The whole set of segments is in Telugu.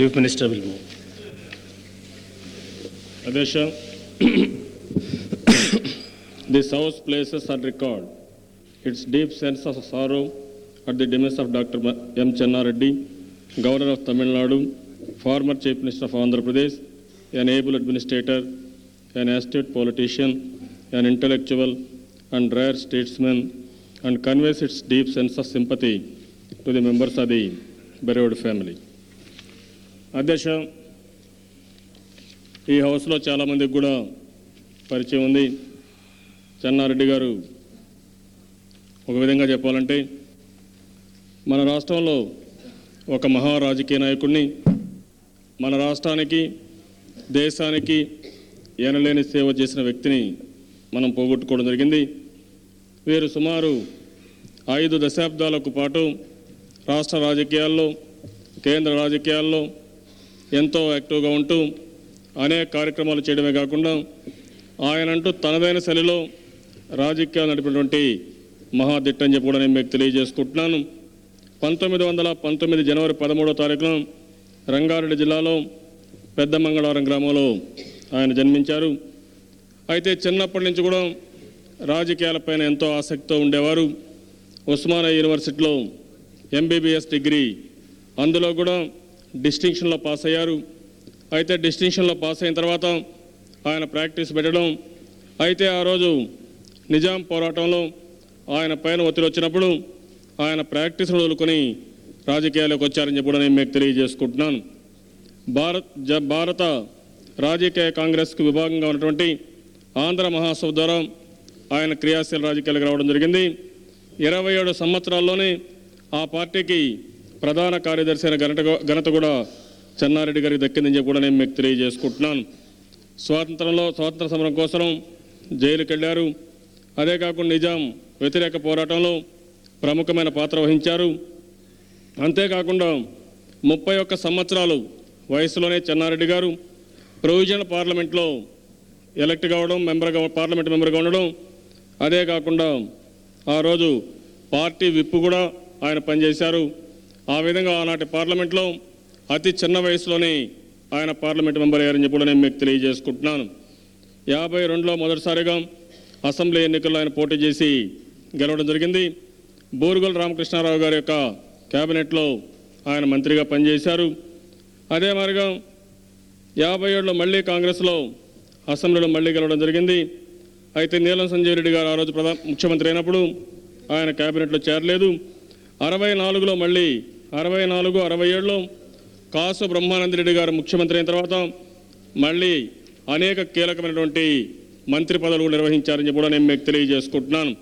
Chief Minister will move. Adesha, this house places on record its deep sense of sorrow at the demise of Dr. M. Channa Reddy, Governor of Tamil Nadu, former Chief Minister of Andhra Pradesh, an able administrator, an astute politician, an intellectual and rare statesman, and conveys its deep sense of sympathy to the members of the bereaved family. అధ్యక్ష ఈ హౌస్లో చాలామందికి కూడా పరిచయం ఉంది. చెన్నారెడ్డి గారు ఒక విధంగా చెప్పాలంటే మన రాష్ట్రంలో ఒక మహా రాజకీయ నాయకుడిని మన రాష్ట్రానికి దేశానికి ఎనలేని సేవ చేసిన వ్యక్తిని మనం పోగొట్టుకోవడం జరిగింది. వీరు సుమారు ఐదు దశాబ్దాలకు పాటు రాష్ట్ర రాజకీయాల్లో కేంద్ర రాజకీయాల్లో ఎంతో యాక్టివ్గా ఉంటూ అనేక కార్యక్రమాలు చేయడమే కాకుండా ఆయనంటూ తనదైన శైలిలో రాజకీయాలు నడిపినటువంటి మహాదిట్ట అని చెప్పి కూడా నేను మీకు తెలియజేసుకుంటున్నాను. పంతొమ్మిది వందల పంతొమ్మిది జనవరి పదమూడో తారీఖున రంగారెడ్డి జిల్లాలో పెద్ద మంగళవారం గ్రామంలో ఆయన జన్మించారు. అయితే చిన్నప్పటి నుంచి కూడా రాజకీయాలపైన ఎంతో ఆసక్తితో ఉండేవారు. ఉస్మానియా యూనివర్సిటీలో ఎంబీబీఎస్ డిగ్రీ అందులో కూడా డిస్టింక్షన్లో పాస్ అయ్యారు. అయితే డిస్టింక్షన్లో పాస్ అయిన తర్వాత ఆయన ప్రాక్టీస్ పెట్టడం అయితే ఆ రోజు నిజాం పోరాటంలో ఆయన పైన ఒత్తిడి వచ్చినప్పుడు ఆయన ప్రాక్టీస్ను వదులుకొని రాజకీయాల్లోకి వచ్చారని చెప్పి నేను మీకు తెలియజేసుకుంటున్నాను. భారత్ జ భారత రాజకీయ కాంగ్రెస్కు విభాగంగా ఉన్నటువంటి ఆంధ్ర మహాసభ ద్వారా ఆయన క్రియాశీల రాజకీయాలకు రావడం జరిగింది. ఇరవై ఏడు సంవత్సరాల్లోనే ఆ పార్టీకి ప్రధాన కార్యదర్శి అయిన ఘనత ఘనత కూడా చెన్నారెడ్డి గారికి దక్కిందని చెప్పి కూడా నేను మీకు తెలియజేసుకుంటున్నాను. స్వాతంత్రంలో స్వాతంత్ర సమరం కోసం జైలుకి వెళ్ళారు అదే కాకుండా నిజాం వ్యతిరేక పోరాటంలో ప్రముఖమైన పాత్ర వహించారు. అంతేకాకుండా ముప్పై ఒక్క సంవత్సరాలు వయసులోనే చెన్నారెడ్డి గారు ప్రొవిజనల్ పార్లమెంట్లో ఎలక్ట్ కావడం మెంబర్గా పార్లమెంట్ మెంబర్గా ఉండడం. అదే కాకుండా ఆ రోజు పార్టీ విప్పు కూడా ఆయన పనిచేశారు. ఆ విధంగా ఆనాటి పార్లమెంట్లో అతి చిన్న వయసులోనే ఆయన పార్లమెంట్ మెంబర్ అయ్యారని చెప్పి నేను మీకు తెలియజేసుకుంటున్నాను. యాభై రెండులో మొదటిసారిగా అసెంబ్లీ ఎన్నికల్లో ఆయన పోటీ చేసి గెలవడం జరిగింది. బోరుగల్ రామకృష్ణారావు గారి యొక్క క్యాబినెట్లో ఆయన మంత్రిగా పనిచేశారు. అదే మార్గం యాభై ఏడులో మళ్ళీ కాంగ్రెస్లో అసెంబ్లీలో మళ్ళీ గెలవడం జరిగింది. అయితే నీలం సంజయ్ రెడ్డి గారు ఆ రోజు ప్రధాన ముఖ్యమంత్రి అయినప్పుడు ఆయన క్యాబినెట్లో చేరలేదు. అరవై నాలుగులో మళ్ళీ అరవై నాలుగు అరవై ఏడులో కాసు బ్రహ్మానంద రెడ్డి గారు ముఖ్యమంత్రి అయిన తర్వాత మళ్ళీ అనేక కీలకమైనటువంటి మంత్రి పదవులు నిర్వహించారని కూడా నేను మీకు తెలియజేసుకుంటున్నాను.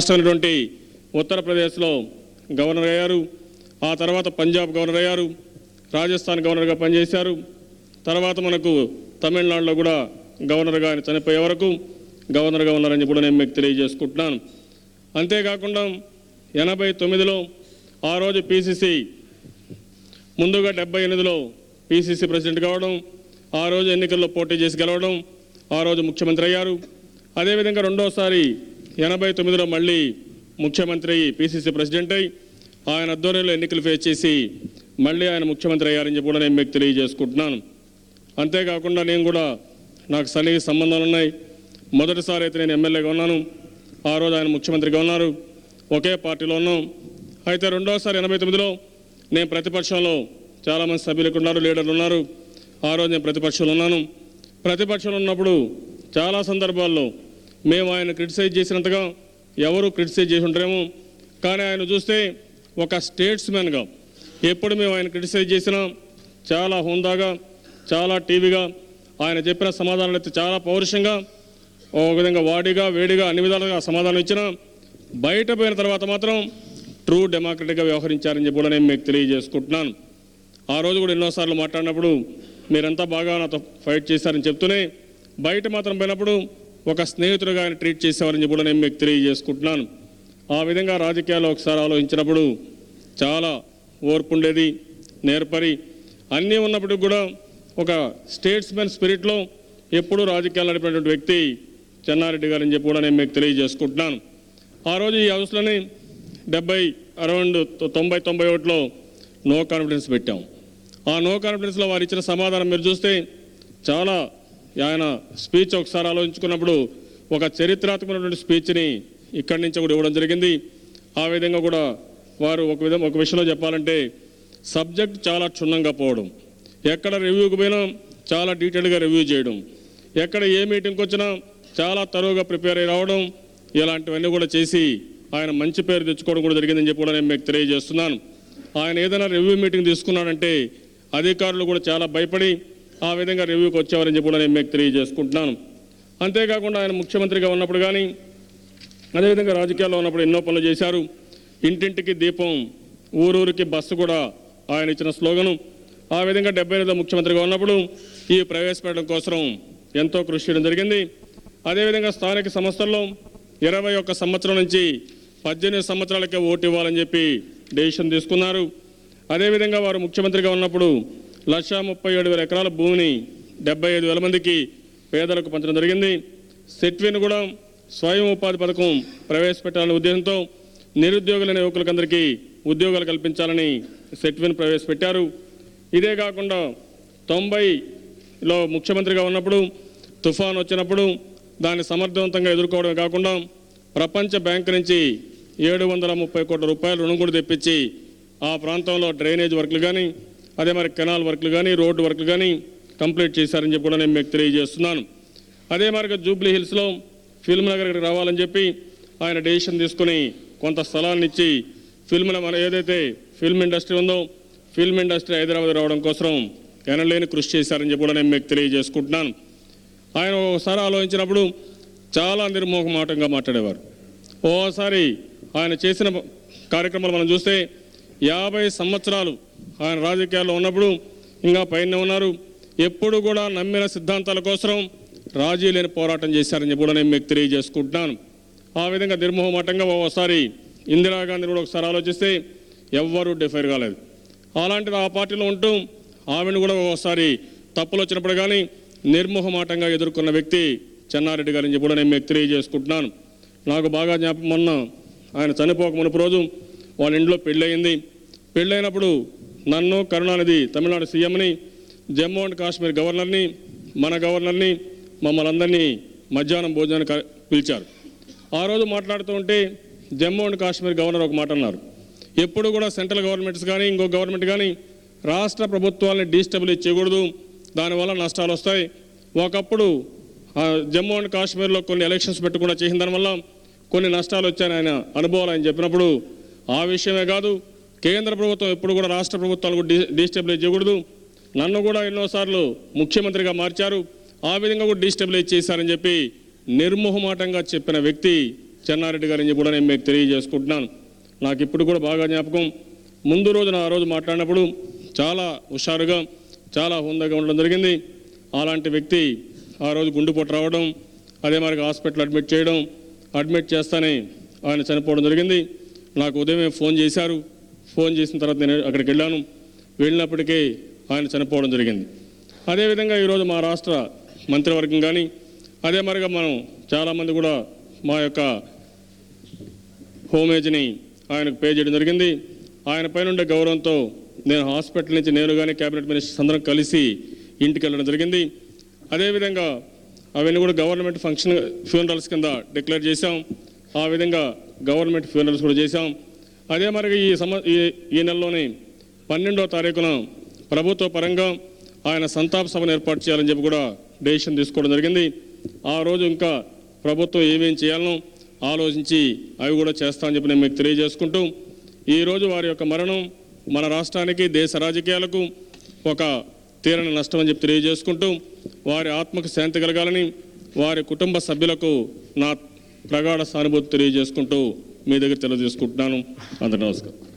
రాష్ట్రమైనటువంటి ఉత్తరప్రదేశ్లో గవర్నర్ అయ్యారు. ఆ తర్వాత పంజాబ్ గవర్నర్ అయ్యారు. రాజస్థాన్ గవర్నర్గా పనిచేశారు. తర్వాత మనకు తమిళనాడులో కూడా గవర్నర్గా ఆయన చనిపోయే వరకు గవర్నర్గా ఉన్నారని కూడా నేను మీకు తెలియజేసుకుంటున్నాను. అంతేకాకుండా ఎనభై తొమ్మిదిలో ఆ రోజు పీసీసీ ముందుగా డెబ్బై ఎనిమిదిలో పీసీసీ ప్రెసిడెంట్ కావడం ఆ రోజు ఎన్నికల్లో పోటీ చేసి గెలవడం ఆ రోజు ముఖ్యమంత్రి అయ్యారు. అదేవిధంగా రెండోసారి ఎనభై తొమ్మిదిలో మళ్ళీ ముఖ్యమంత్రి అయ్యి పీసీసీ ప్రెసిడెంట్ అయి ఆయన ఆధ్వర్యంలో ఎన్నికలు ఫేస్ చేసి మళ్ళీ ఆయన ముఖ్యమంత్రి అయ్యారని చెప్పి కూడా నేను మీకు తెలియజేసుకుంటున్నాను. అంతేకాకుండా నేను కూడా నాకు సన్నిహిత సంబంధాలు ఉన్నాయి. మొదటిసారి అయితే నేను ఎమ్మెల్యేగా ఉన్నాను. ఆ రోజు ఆయన ముఖ్యమంత్రిగా ఉన్నారు. ఒకే పార్టీలో ఉన్నాం. అయితే రెండోసారి ఎనభై తొమ్మిదిలో నేను ప్రతిపక్షంలో చాలామంది సభ్యులకు ఉన్నారు లీడర్లు ఉన్నారు. ఆ రోజు నేను ప్రతిపక్షంలో ఉన్నాను. ప్రతిపక్షంలో ఉన్నప్పుడు చాలా సందర్భాల్లో మేము ఆయన క్రిటిసైజ్ చేసినంతగా ఎవరు క్రిటిసైజ్ చేసి ఉంటారేమో కానీ ఆయన చూస్తే ఒక స్టేట్స్మెన్గా ఎప్పుడు మేము ఆయన క్రిటిసైజ్ చేసినా చాలా హుందాగా చాలా టీవీగా ఆయన చెప్పిన సమాధానాలు అయితే చాలా పౌరుషంగా ఒక విధంగా వాడిగా వేడిగా అన్ని విధాలుగా సమాధానం ఇచ్చినా బయట పోయిన తర్వాత మాత్రం ట్రూ డెమోక్రటిక్గా వ్యవహరించారని చెప్పి కూడా నేను మీకు తెలియజేసుకుంటున్నాను. ఆ రోజు కూడా ఎన్నోసార్లు మాట్లాడినప్పుడు మీరంతా బాగా నాతో ఫైట్ చేశారని చెప్తూనే బయట మాత్రం పోయినప్పుడు ఒక స్నేహితుడుగా ఆయన ట్రీట్ చేసేవారని చెప్పి కూడా నేను మీకు తెలియజేసుకుంటున్నాను. ఆ విధంగా రాజకీయాలు ఒకసారి ఆలోచించినప్పుడు చాలా ఓర్పు ఉండేది నేర్పరి. అన్నీ ఉన్నప్పటికి కూడా ఒక స్టేట్స్మెన్ స్పిరిట్లో ఎప్పుడూ రాజకీయాలు నడిపినటువంటి వ్యక్తి చెన్నారెడ్డి గారని చెప్పి కూడా నేను మీకు తెలియజేసుకుంటున్నాను. ఆ రోజు ఈ హౌస్లోని డెబ్బై అరౌండ్ తొంభై తొంభై ఒకటిలో నో కాన్ఫిడెన్స్ పెట్టాం. ఆ నో కాన్ఫిడెన్స్లో వారు ఇచ్చిన సమాధానం మీరు చూస్తే చాలా ఆయన స్పీచ్ ఒకసారి ఆలోచించుకున్నప్పుడు ఒక చరిత్రాత్మకమైనటువంటి స్పీచ్ని ఇక్కడి నుంచి కూడా ఇవ్వడం జరిగింది. ఆ విధంగా కూడా వారు ఒక విధం ఒక విషయంలో చెప్పాలంటే సబ్జెక్ట్ చాలా క్షుణ్ణంగా పోవడం ఎక్కడ రివ్యూకి పోయినా చాలా డీటెయిల్గా రివ్యూ చేయడం ఎక్కడ ఏ మీటింగ్కి వచ్చినా చాలా తరువుగా ప్రిపేర్ అయి రావడం ఇలాంటివన్నీ కూడా చేసి ఆయన మంచి పేరు తెచ్చుకోవడం కూడా జరిగిందని చెప్పి కూడా నేను మీకు తెలియజేస్తున్నాను. ఆయన ఏదైనా రివ్యూ మీటింగ్ తీసుకున్నాడంటే అధికారులు కూడా చాలా భయపడి ఆ విధంగా రివ్యూకి వచ్చేవారని చెప్పి కూడా నేను మీకు తెలియజేసుకుంటున్నాను. అంతేకాకుండా ఆయన ముఖ్యమంత్రిగా ఉన్నప్పుడు కానీ అదేవిధంగా రాజకీయాల్లో ఉన్నప్పుడు ఎన్నో పనులు చేశారు. ఇంటింటికి దీపం ఊరూరికి బస్సు కూడా ఆయన ఇచ్చిన స్లోగను. ఆ విధంగా డెబ్బై ఎనిమిదో ముఖ్యమంత్రిగా ఉన్నప్పుడు ఈ ప్రవేశపెట్టడం కోసం ఎంతో కృషి చేయడం జరిగింది. అదేవిధంగా స్థానిక సంస్థల్లో ఇరవై ఒక్క సంవత్సరం నుంచి పద్దెనిమిది సంవత్సరాలకే ఓటు ఇవ్వాలని చెప్పి డెసిషన్ తీసుకున్నారు. అదేవిధంగా వారు ముఖ్యమంత్రిగా ఉన్నప్పుడు లక్షా ముప్పై ఏడు వేల ఎకరాల భూమిని డెబ్బై ఐదు వేల మందికి పేదలకు పంచడం జరిగింది. సెట్విన్ కూడా స్వయం ఉపాధి పథకం ప్రవేశపెట్టాలనే ఉద్దేశంతో నిరుద్యోగులైన యువకులకందరికీ ఉద్యోగాలు కల్పించాలని సెట్విన్ ప్రవేశపెట్టారు. ఇదే కాకుండా తొంభైలో ముఖ్యమంత్రిగా ఉన్నప్పుడు తుఫాన్ వచ్చినప్పుడు దాన్ని సమర్థవంతంగా ఎదుర్కోవడమే కాకుండా ప్రపంచ బ్యాంకు నుంచి ఏడు వందల ముప్పై కోట్ల రూపాయలు రుణం కూడా తెప్పించి ఆ ప్రాంతంలో డ్రైనేజ్ వర్క్లు కానీ అదే మరి కెనాల్ వర్క్లు కానీ రోడ్డు వర్క్లు కానీ కంప్లీట్ చేశారని చెప్పి కూడా నేను మీకు తెలియజేస్తున్నాను. అదే మరి జూబ్లీ హిల్స్లో ఫిల్మ్ నగర్కి రావాలని చెప్పి ఆయన డెసిషన్ తీసుకుని కొంత స్థలాన్ని ఇచ్చి ఫిల్మ్ మన ఏదైతే ఫిల్మ్ ఇండస్ట్రీ ఉందో ఫిల్మ్ ఇండస్ట్రీ హైదరాబాద్ రావడం కోసం ఎనలేని కృషి చేశారని చెప్పి కూడా నేను మీకు తెలియజేసుకుంటున్నాను. ఆయన ఒకసారి ఆలోచించినప్పుడు చాలా నిర్మోహమాటంగా మాట్లాడేవారు. ఓసారి ఆయన చేసిన కార్యక్రమాలు మనం చూస్తే యాభై సంవత్సరాలు ఆయన రాజకీయాల్లో ఉన్నప్పుడు ఇంకా పైన ఉన్నారు. ఎప్పుడు కూడా నమ్మిన సిద్ధాంతాల కోసం రాజీ లేని పోరాటం చేశారని చెప్పి కూడా నేను మీకు తెలియజేసుకుంటున్నాను. ఆ విధంగా నిర్మోహమాటంగా ఒకసారి ఇందిరాగాంధీ కూడా ఒకసారి ఆలోచిస్తే ఎవ్వరూ డిఫైర్ కాలేదు. అలాంటిది ఆ పార్టీలో ఉంటూ ఆమెను కూడా ఒకసారి తప్పులు వచ్చినప్పుడు కానీ నిర్మోహమాటంగా ఎదుర్కొన్న వ్యక్తి చెన్నారెడ్డి గారిని చెప్పి కూడా నేను మీకు తెలియజేసుకుంటున్నాను. నాకు బాగా జ్ఞాపకం మొన్న ఆయన చనిపోక మునుపు రోజు వాళ్ళ ఇంట్లో పెళ్ళయింది. పెళ్ళైనప్పుడు నన్ను కరుణానిధి తమిళనాడు సీఎంని జమ్మూ అండ్ కాశ్మీర్ గవర్నర్ని మన గవర్నర్ని మమ్మల్ని అందరినీ మధ్యాహ్నం భోజనానికి పిలిచారు. ఆ రోజు మాట్లాడుతూ ఉంటే జమ్మూ అండ్ కాశ్మీర్ గవర్నర్ ఒక మాట అన్నారు. ఎప్పుడు కూడా సెంట్రల్ గవర్నమెంట్స్ కానీ ఇంకో గవర్నమెంట్ కానీ రాష్ట్ర ప్రభుత్వాలని డీస్టెబిలైజ్ చేయకూడదు. దానివల్ల నష్టాలు వస్తాయి. ఒకప్పుడు జమ్మూ అండ్ కాశ్మీర్లో కొన్ని ఎలక్షన్స్ పెట్టకుండా చేసిన దానివల్ల కొన్ని నష్టాలు వచ్చాయని ఆయన అనుభవాలు ఆయన చెప్పినప్పుడు ఆ విషయమే కాదు కేంద్ర ప్రభుత్వం ఎప్పుడు కూడా రాష్ట్ర ప్రభుత్వాలు కూడా డీ చేయకూడదు. నన్ను కూడా ఎన్నోసార్లు ముఖ్యమంత్రిగా మార్చారు. ఆ విధంగా కూడా డిస్టెబిలైజ్ చేశారని చెప్పి నిర్మోహమాటంగా చెప్పిన వ్యక్తి చెన్నారెడ్డి గారిని కూడా నేను మీకు తెలియజేసుకుంటున్నాను. నాకు ఇప్పుడు కూడా బాగా జ్ఞాపకం. ముందు రోజున ఆ రోజు మాట్లాడినప్పుడు చాలా హుషారుగా చాలా హుందాగా ఉండడం జరిగింది. అలాంటి వ్యక్తి ఆ రోజు గుండెపోటు రావడం అదే మరి హాస్పిటల్ అడ్మిట్ చేయడం అడ్మిట్ చేస్తానే ఆయన చనిపోవడం జరిగింది. నాకు ఉదయమే ఫోన్ చేశారు. ఫోన్ చేసిన తర్వాత నేను అక్కడికి వెళ్ళాను. వెళ్ళినప్పటికీ ఆయన చనిపోవడం జరిగింది. అదేవిధంగా ఈరోజు మా రాష్ట్ర మంత్రివర్గం కానీ అదే మరిగా మనం చాలామంది కూడా మా యొక్క హోమేజ్ని ఆయనకు పే చేయడం జరిగింది. ఆయన పైన ఉండే గౌరవంతో నేను హాస్పిటల్ నుంచి నేరుగానే క్యాబినెట్ మినిస్టర్స్ అందరం కలిసి ఇంటికి వెళ్ళడం జరిగింది. అదేవిధంగా అవన్నీ కూడా గవర్నమెంట్ ఫంక్షన్ ఫ్యూనరల్స్ కింద డిక్లేర్ చేశాం. ఆ విధంగా గవర్నమెంట్ ఫ్యూనరల్స్ కూడా చేశాం. అదే మరి ఈ సమ ఈ ఈ నెలలోనే పన్నెండో తారీఖున ప్రభుత్వ పరంగా ఆయన సంతాప సభను ఏర్పాటు చేయాలని చెప్పి కూడా డెసిషన్ తీసుకోవడం జరిగింది. ఆ రోజు ఇంకా ప్రభుత్వం ఏమేం చేయాలనో ఆలోచించి అవి కూడా చేస్తామని చెప్పి నేను మీకు తెలియజేసుకుంటూ ఈరోజు వారి యొక్క మరణం మన రాష్ట్రానికి దేశ రాజకీయాలకు ఒక తీరని నష్టం అని చెప్పి తెలియజేసుకుంటూ వారి ఆత్మకు శాంతి కలగాలని వారి కుటుంబ సభ్యులకు నా ప్రగాఢ సానుభూతి తెలియజేసుకుంటూ మీ దగ్గర తెలియజేసుకుంటున్నాను. అందరి నమస్కారం.